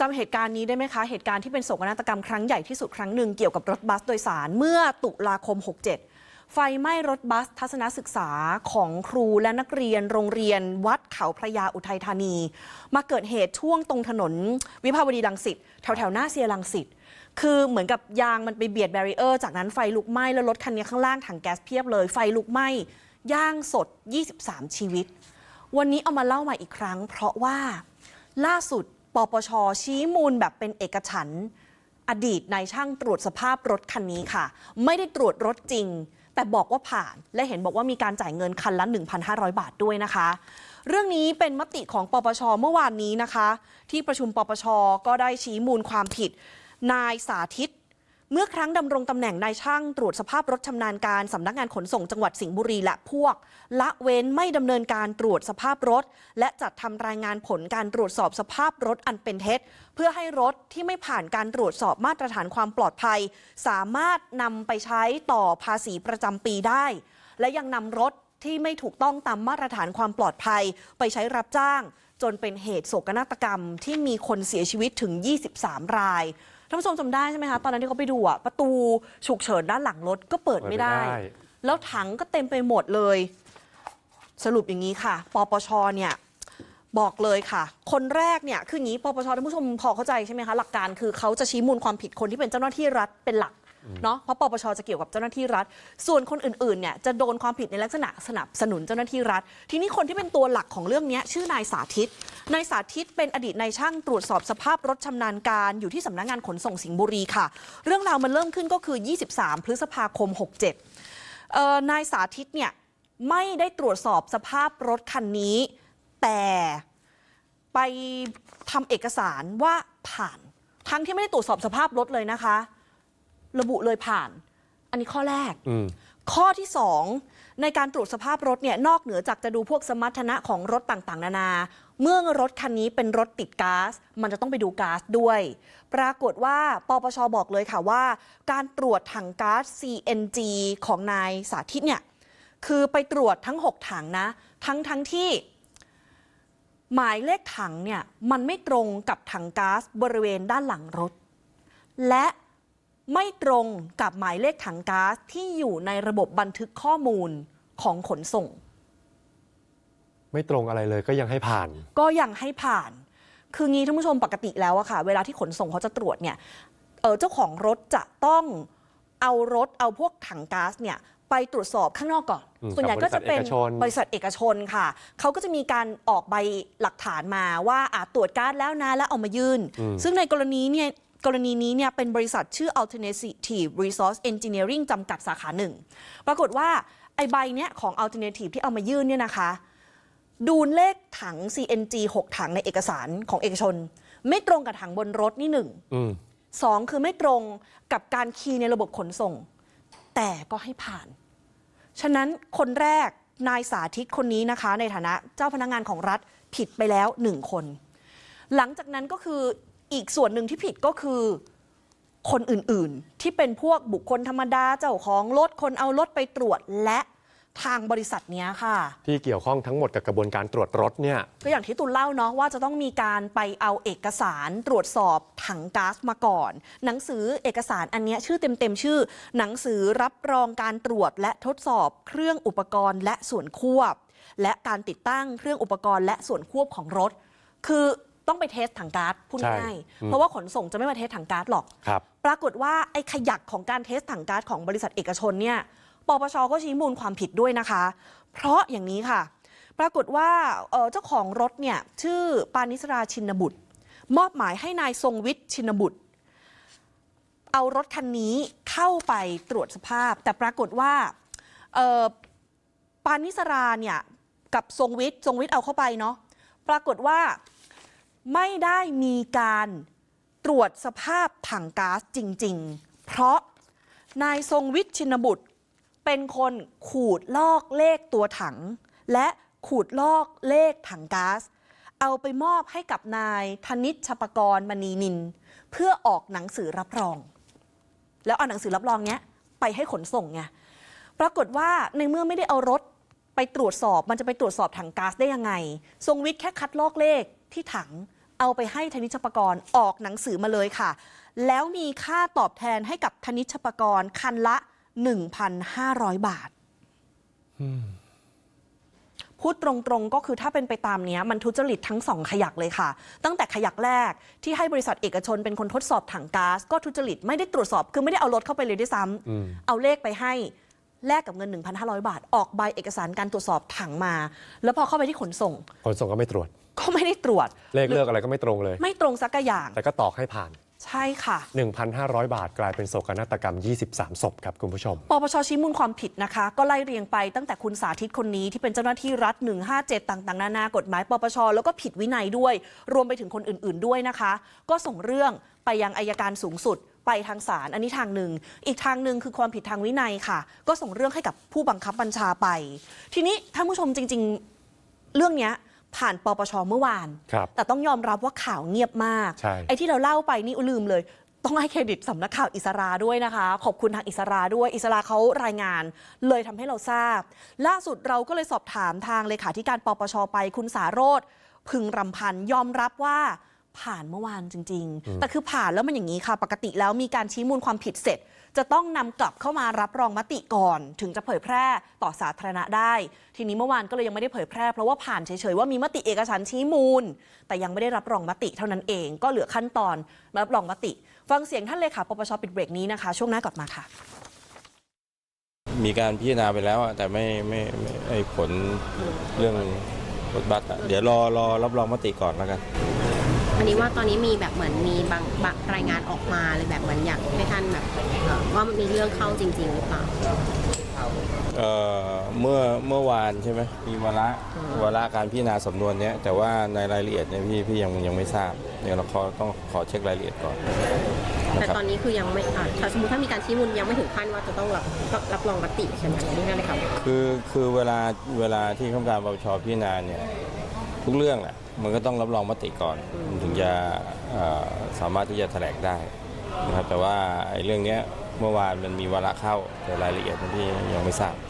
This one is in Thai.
จำเหตุการณ์นี้ได้ไหมคะ เหตุการณ์ที่เป็นโศกนาฏกรรมครั้งใหญ่ที่สุดครั้งหนึ่งเกี่ยวกับรถบัสโดยสารเมื่อตุลาคม 67 ไฟไหม้รถบัสทัศนศึกษาของครูและนักเรียนโรงเรียน วัดเขาพระยาอุทัยธานี มาเกิดเหตุช่วงตรงถนน วิภาวดีรังสิตแถวแถวๆหน้าเซียรังสิตคือเหมือนกับยางมันไปเบียดแบรีเออร์จากนั้นไฟลุกไหม้แล้วรถคันนี้ข้างล่างถังแก๊สเพียบเลย ไฟลุกไหม้ย่างสด 23 ชีวิต วันนี้เอามาเล่ามาอีกครั้ง เพราะว่าล่าสุด ปปช ชี้มูลแบบเป็นเอกฉันท์อดีตนายช่างตรวจสภาพรถคันนี้ค่ะ ไม่ได้ตรวจรถจริง แต่บอกว่าผ่านและเห็นบอกว่ามีการจ่ายเงินคันละ 1,500 บาทด้วยนะคะ เรื่องนี้เป็นมติของปปชเมื่อวานนี้นะคะ ที่ประชุมปปชก็ได้ชี้มูลความผิด นายสาธิต เมื่อครั้งดำรงตำแหน่งนายช่างตรวจสภาพรถชำนาญการสำนักงานขนส่งจังหวัดสิงห์บุรีและพวก ละเว้นไม่ดำเนินการตรวจสภาพรถ และจัดทำรายงานผลการตรวจสอบสภาพรถอันเป็นเท็จ เพื่อให้รถที่ไม่ผ่านการตรวจสอบมาตรฐานความปลอดภัย สามารถนำไปใช้ต่อภาษีประจำปีได้ และยังนำรถที่ไม่ถูกต้องตามมาตรฐานความปลอดภัย ไปใช้รับจ้าง จนเป็นเหตุโศกนาฏกรรมที่มีคนเสียชีวิตถึง 23 ราย ท่านผู้ชมจำได้ใช่ไหมคะ ตอนนั้นที่เขาไปดูอะประตูฉุกเฉินด้านหลังรถก็เปิดไม่ได้ เปิดไม่ได้ แล้วถังก็เต็มไปหมดเลย สรุปอย่างนี้ค่ะ ปปชเนี่ยบอกเลยค่ะ คนแรกเนี่ยคืออย่างนี้ ปปชท่านผู้ชมพอเข้าใจใช่ไหมคะ หลักการคือเขาจะชี้มูลความผิดคนที่เป็นเจ้าหน้าที่รัฐเป็นหลัก เนาะเพราะปปชจะเกี่ยวกับเจ้าหน้าที่รัฐ ส่วนคนอื่นๆเนี่ยจะโดนความผิดในลักษณะสนับสนุนเจ้าหน้าที่รัฐ ทีนี้คนที่เป็นตัวหลักของเรื่องนี้ชื่อนายสาธิตนายสาธิตเป็นอดีตนายช่างตรวจสอบสภาพรถชำนาญการอยู่ที่สำนักงานขนส่งสิงห์บุรีค่ะ เรื่องราวมันเริ่มขึ้นก็คือ 23 พฤษภาคม 67เอ่อนายสาธิตเนี่ยไม่ได้ตรวจสอบสภาพรถคันนี้ แต่ไปทำเอกสารว่าผ่าน ทั้งที่ไม่ได้ตรวจสอบสภาพรถเลยนะคะ ระบุเลยผ่าน อันนี้ข้อแรก อืม ข้อที่ 2 ในการตรวจสภาพรถเนี่ยนอกเหนือจากจะดูพวกสมรรถนะของรถต่างๆ นานา เมื่อรถคันนี้เป็นรถติดก๊าซมันจะต้องไปดูก๊าซด้วย ปรากฏว่าปปชบอกเลยค่ะว่า การตรวจถังก๊าซ CNG ของนายสาธิตเนี่ยคือไปตรวจทั้ง 6 ถังนะ ทั้งทั้งที่ หมายเลขถังเนี่ยมันไม่ตรงกับถังก๊าซบริเวณด้านหลังรถ และ ไม่ตรงกับหมายเลขถังก๊าซที่อยู่ในระบบบันทึกข้อมูลของขนส่ง ไม่ตรงอะไรเลยก็ยังให้ผ่าน ก็ยังให้ผ่าน คืองี้ท่านผู้ชมปกติแล้วอะค่ะ เวลาที่ขนส่งเขาจะตรวจเนี่ยเออเจ้าของรถจะต้องเอารถเอาพวกถังก๊าซเนี่ยไปตรวจสอบข้างนอกก่อนอืมส่วนใหญ่ก็จะเป็นกับบบบริริษัษัททเอเอกกชชนนค่ะ เขาก็จะมีการออกใบหลักฐานมาว่าอาตรวจก๊าซแล้วนะแล้วเอามายื่นอืมซึ่งในกรณีเนี่ย กรณีนี้เนี่ยเป็นบริษัทชื่อ Alternative Resource Engineering จำกัดสาขาหนึ่ง ปรากฏว่าไอใบเนี้ยของ Alternative ที่เอามายื่นเนี่ยนะคะ ดูเลขถัง CNG 6 ถังในเอกสารของเอกชน ไม่ตรงกับถังบนรถนี่หนึ่งอืมสองคือไม่ตรงกับการคีย์ในระบบขนส่ง แต่ก็ให้ผ่าน ฉะนั้นคนแรกนายสาธิตคนนี้นะคะ ในฐานะเจ้าพนักงานของรัฐผิดไปแล้วหนึ่งคน หลังจากนั้นก็คือ อีกส่วนหนึ่งที่ผิดก็คือคนอื่นๆ ที่เป็นพวกบุคคลธรรมดาเจ้าของรถคนเอารถไปตรวจและทางบริษัทเนี้ยค่ะ ที่เกี่ยวข้องทั้งหมดกับกระบวนการตรวจรถเนี่ยก็อย่างที่ตุลเล่าเนาะว่าจะต้องมีการไปเอาเอกสารตรวจสอบถังก๊าซมาก่อน หนังสือเอกสารอันเนี้ยชื่อเต็มๆชื่อ หนังสือรับรองการตรวจและทดสอบเครื่องอุปกรณ์และส่วนควบ และการติดตั้งเครื่องอุปกรณ์และส่วนควบของรถ คือ ต้องไปเทสถังก๊าซพูดใช่ง่ายๆอืมเพราะว่าขนส่งจะไม่มาเทสถังก๊าซหรอกครับปรากฏว่าไอ้ขยักของการเทสถังก๊าซของบริษัทเอกชนเนี่ยปปชก็ชี้มูลความผิดด้วยนะคะ เพราะอย่างนี้ค่ะ ปรากฏว่าเอ่อเจ้าของรถเนี่ยชื่อปานิสราชินบุตร มอบหมายให้นายทรงวิทย์ชินบุตร เอารถคันนี้เข้าไปตรวจสภาพ แต่ปรากฏว่าเอ่อปานิสราเนี่ยกับทรงวิทย์ทรงวิทย์เอาเข้าไปเนาะปรากฏว่า ไม่ได้มีการตรวจสภาพถังก๊าซจริง ๆ เพราะนายทรงวิทย์ชินบุตร เป็นคนขูดลอกเลขตัวถัง และขูดลอกเลขถังก๊าซเอาไปมอบให้กับนายธนิชชปกรมณีนิน เพื่อออกหนังสือรับรอง แล้วเอาหนังสือรับรองเนี้ยไปให้ขนส่งไงปรากฏว่าในเมื่อไม่ได้เอารถไปตรวจสอบมันจะไปตรวจสอบถังก๊าซได้ยังไง ทรงวิทย์แค่คัดลอกเลขที่ถัง เอาไปให้ธนิชปกรณ์ออกหนังสือมาเลยค่ะ แล้วมีค่าตอบแทนให้กับธนิชปกรณ์คันละ 1,500 บาท พูดตรงๆก็คือถ้าเป็นไปตามเนี้ยมันทุจริตทั้งสองขยักเลยค่ะ ตั้งแต่ขยักแรกที่ให้บริษัทเอกชนเป็นคนทดสอบถังก๊าซก็ทุจริตไม่ได้ตรวจสอบ คือไม่ได้เอารถเข้าไปเลยด้วยซ้ำอืมเอาเลขไปให้แลกกับเงิน 1,500 บาท ออกใบเอกสารการตรวจสอบถังมา แล้วพอเข้าไปที่ขนส่ง ขนส่งก็ไม่ตรวจ ก็ไม่ได้ตรวจ เลขเลือกอะไรก็ไม่ตรงเลย ไม่ตรงสักอย่าง แต่ก็ตอกให้ผ่าน ใช่ค่ะ 1,500 บาทกลายเป็นโศกนาฏกรรม 23 ศพครับคุณผู้ชม ปปชชี้มูลความผิดนะคะ ก็ไล่เรียงไปตั้งแต่คุณสาธิตคนนี้ที่เป็นเจ้าหน้าที่รัฐ 157 ต่างๆ นานากฎหมาย ปปชแล้วก็ผิดวินัยด้วย รวมไปถึงคนอื่น ๆด้วยนะคะ ก็ส่งเรื่องไปยังอายการสูงสุดไปทางศาลอันนี้ทางหนึ่ง อีกทางหนึ่งคือความผิดทางวินัยค่ะ ก็ส่งเรื่องให้กับผู้บังคับบัญชาไป ทีนี้ท่านผู้ชมจริง ๆ เรื่องเนี้ย ผ่านปปชเมื่อวานครับแต่ต้องยอมรับว่าข่าวเงียบมากใช่ไอ้ที่เราเล่าไปนี่อุลืมเลย ต้องให้เครดิตสำนักข่าวอิสราด้วยนะคะ ขอบคุณทางอิสราด้วยอิสราเขารายงาน เลยทำให้เราทราบ ล่าสุดเราก็เลยสอบถามทางเลขาธิการปปชไปคุณสาโรธพึงรำพันธ์ยอมรับว่า ผ่านเมื่อวานจริง ๆ แต่คือผ่านแล้วมันอย่างนี้ค่ะ ปกติแล้วมีการชี้มูลความผิดเสร็จ จะต้องนำกลับเข้ามารับรองมติก่อน ถึงจะเผยแพร่ต่อสาธารณะได้ ทีนี้เมื่อวานก็เลยยังไม่ได้เผยแพร่เพราะว่าผ่านเฉยๆว่ามีมติเอกสารชี้มูล แต่ยังไม่ได้รับรองมติเท่านั้นเองก็เหลือขั้นตอนรับรองมติ ฟังเสียงท่านเลขาปปชปิดเบรกนี้นะคะ ช่วงหน้ากลับมาค่ะ มีการพิจารณาไปแล้วอะแต่ไม่ไม่ไม่ไอ้ผลเรื่องรถบัสอะเดี๋ยวรอรอรับรองมติก่อนแล้วกัน อันนี้ว่าตอนนี้มีแบบเหมือนมีบางบางรายงานออกมาเลยแบบเหมือนอยากให้ท่านแบบเอ่อว่ามีเรื่องเข้าจริง ๆ หรือเปล่า เอ่อเมื่อเมื่อวานใช่ไหมมีวาระวาระการพิจารณาสำนวนเนี้ยแต่ว่าในรายละเอียดเนี่ยพี่พี่ยังยังไม่ทราบเดี๋ยวเราขอต้องขอเช็ครายละเอียดก่อนแต่นะครับตอนนี้คือยังไม่อ่าถ้าสมมติถ้ามีการชี้มูลยังไม่ถึงขั้นว่าจะต้องรับต้องรับรองมติใช่ไหมนี่นั่นเลยครับคือคือเวลาเวลาที่ข้าการปปชพิจารณาเนี่ย ทุกเรื่องแหละมันก็ต้องรับรองมติก่อนถึงจะสามารถที่จะแถลงได้นะครับแต่ว่าไอ้เรื่องนี้เมื่อวานมันมีวาระเข้าแต่รายละเอียดที่ยังไม่ทราบ